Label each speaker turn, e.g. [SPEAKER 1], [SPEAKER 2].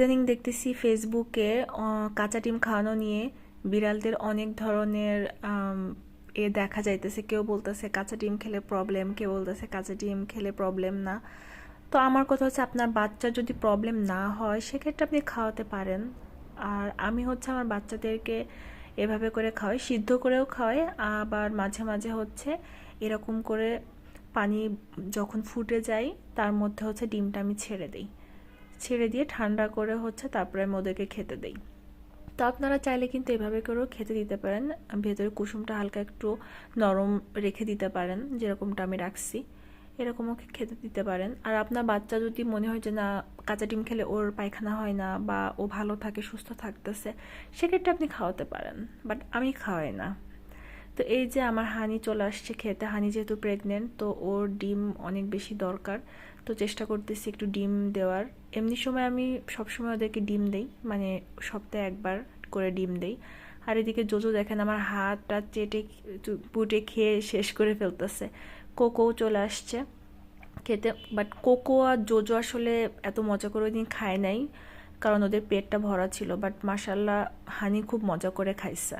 [SPEAKER 1] ইদানিং দেখতেছি ফেসবুকে কাঁচা ডিম খাওয়ানো নিয়ে বিড়ালদের অনেক ধরনের এ দেখা যাইতেছে। কেউ বলতেছে কাঁচা ডিম খেলে প্রবলেম কেউ বলতেছে কাঁচা ডিম খেলে প্রবলেম না। তো আমার কথা হচ্ছে আপনার বাচ্চার যদি প্রবলেম না হয়, সেক্ষেত্রে আপনি খাওয়াতে পারেন। আর আমি হচ্ছে আমার বাচ্চাদেরকে এভাবে করে খাওয়াই, সিদ্ধ করেও খাওয়াই, আবার মাঝে মাঝে হচ্ছে এরকম করে পানি যখন ফুটে যায়, তার মধ্যে হচ্ছে ডিমটা আমি ছেড়ে দিই। ছেড়ে দিয়ে ঠান্ডা করে হচ্ছে তারপরে আমি ওদেরকে খেতে দেই। তো আপনারা চাইলে কিন্তু এভাবে করেও খেতে দিতে পারেন। ভেতরে কুসুমটা হালকা একটু নরম রেখে দিতে পারেন, যেরকমটা আমি রাখছি, এরকমও খেতে দিতে পারেন। আর আপনার বাচ্চা যদি মনে হয় যে, না, কাঁচা ডিম খেলে ওর পায়খানা হয় না বা ও ভালো থাকে, সুস্থ থাকতেছে, সেক্ষেত্রে আপনি খাওয়াতে পারেন। বাট আমি খাওয়াই না। তো এই যে আমার হানি চলে আসছে খেতে, হানি যেহেতু প্রেগনেন্ট তো ওর ডিম অনেক বেশি দরকার। তো চেষ্টা করতেছি একটু ডিম দেওয়ার। এমনি সময় আমি সবসময় ওদেরকে ডিম দেই মানে সপ্তাহে একবার করে ডিম দেই। আর এদিকে জোজো দেখেন আমার হাতটা চেটে পুটে খেয়ে শেষ করে ফেলতেছে। কোকো চলে আসছে খেতে বাট কোকো আর জোজো আসলে এত মজা করে দিন খায় নাই, কারণ ওদের পেটটা ভরা ছিল বাট মাসাল্লাহ হানি খুব মজা করে খাইছে।